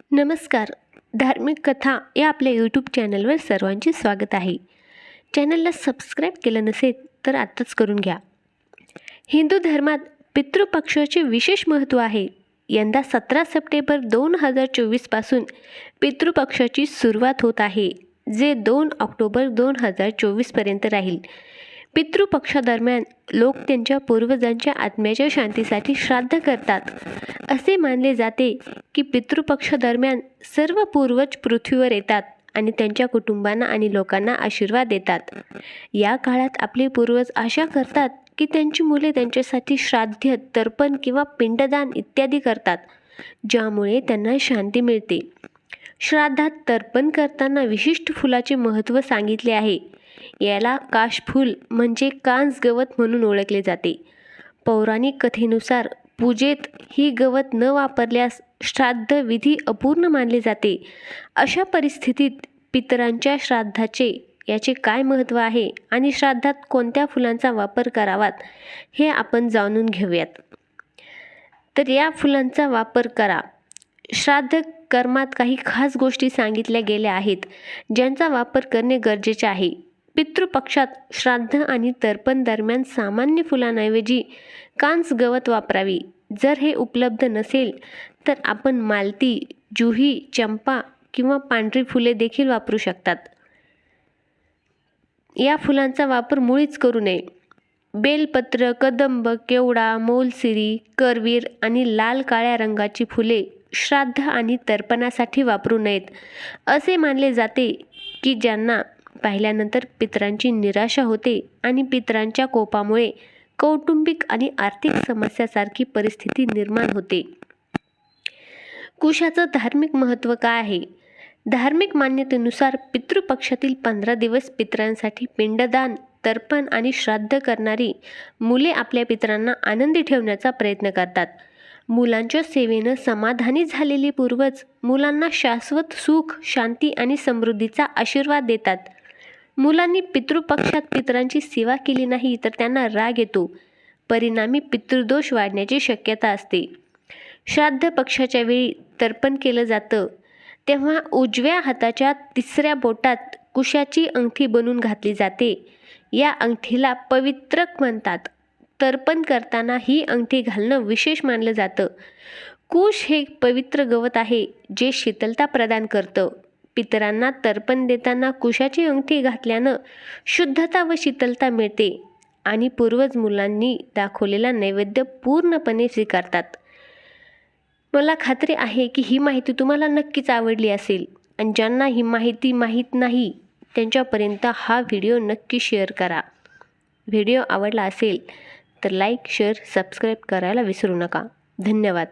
नमस्कार. धार्मिक कथा या आपल्या यूट्यूब चॅनलवर सर्वांचे स्वागत आहे. चॅनलला सबस्क्राईब केलं नसेल तर आत्ताच करून घ्या. हिंदू धर्मात पितृपक्षाचे विशेष महत्त्व आहे. यंदा सतरा सप्टेंबर दोन हजार चोवीसपासून पितृपक्षाची सुरुवात होत आहे जे दोन ऑक्टोबर दोन हजार चोवीसपर्यंत राहील. पितृपक्षादरम्यान लोक त्यांच्या पूर्वजांच्या आत्म्याच्या शांतीसाठी श्राद्ध करतात. असे मानले जाते की पितृपक्षादरम्यान सर्व पूर्वज पृथ्वीवर येतात आणि त्यांच्या कुटुंबांना आणि लोकांना आशीर्वाद देतात. या काळात आपले पूर्वज आशा करतात की त्यांची मुले त्यांच्यासाठी श्राद्ध तर्पण किंवा पिंडदान इत्यादी करतात ज्यामुळे त्यांना शांती मिळते. श्राद्धात तर्पण करताना विशिष्ट फुलाचे महत्त्व सांगितले आहे. याला काशफूल म्हणजे कांस गवत म्हणून ओळखले जाते. पौराणिक कथेनुसार पूजेत ही गवत न वापरल्यास श्राद्ध विधी अपूर्ण मानले जाते. अशा परिस्थितीत पितरांच्या श्राद्धाचे याचे काय महत्त्व आहे आणि श्राद्धात कोणत्या फुलांचा वापर करावात हे आपण जाणून घेऊयात. तर या फुलांचा वापर करा. श्राद्ध कर्मात काही खास गोष्टी सांगितल्या गेल्या आहेत ज्यांचा वापर करणे गरजेचे आहे. पितृपक्षात श्राद्ध आणि तर्पण दरम्यान सामान्य फुलांऐवजी कांस गवत वापरावी. जर हे उपलब्ध नसेल तर आपण मालती जुही चंपा किंवा पांढरी फुले देखील वापरू शकतात. या फुलांचा वापर मुळीच करू नये. बेलपत्र कदंब केवडा मोलसिरी करवीर आणि लाल काळ्या रंगाची फुले श्राद्ध आणि तर्पणासाठी वापरू नयेत. असे मानले जाते की ज्यांना पाहिल्यानंतर पितरांची निराशा होते आणि पितरांच्या कोपामुळे कौटुंबिक आणि आर्थिक समस्यासारखी परिस्थिती निर्माण होते. कुशाचं धार्मिक महत्त्व काय आहे? धार्मिक मान्यतेनुसार पितृपक्षातील पंधरा दिवस पितरांसाठी पिंडदान तर्पण आणि श्राद्ध करणारी मुले आपल्या पितरांना आनंदी ठेवण्याचा प्रयत्न करतात. मुलांच्या सेवेनं समाधानी झालेले पूर्वज मुलांना शाश्वत सुख शांती आणि समृद्धीचा आशीर्वाद देतात. मुलांनी पितृपक्षात पितरांची सेवा केली नाही तर त्यांना राग येतो. परिणामी पितृदोष वाढण्याची शक्यता असते. श्राद्ध पक्षाच्या वेळी तर्पण केलं जातं. तेव्हा उजव्या हाताच्या तिसऱ्या बोटात कुशाची अंगठी बनवून घातली जाते. या अंगठीला पवित्रक म्हणतात. तर्पण करताना ही अंगठी घालणं विशेष मानलं जातं. कुश हे पवित्र गवत आहे जे शीतलता प्रदान करतं. पितरांना तर्पण देताना कुशाची अंगठी घातल्यानं शुद्धता व शीतलता मिळते आणि पूर्वज मुलांनी दाखवलेला नैवेद्य पूर्णपणे स्वीकारतात. मला खात्री आहे की ही माहिती तुम्हाला नक्कीच आवडली असेल आणि ज्यांना ही माहिती माहीत नाही त्यांच्यापर्यंत हा व्हिडिओ नक्की शेअर करा. व्हिडिओ आवडला असेल तर लाईक शेअर सबस्क्राईब करायला विसरू नका. धन्यवाद.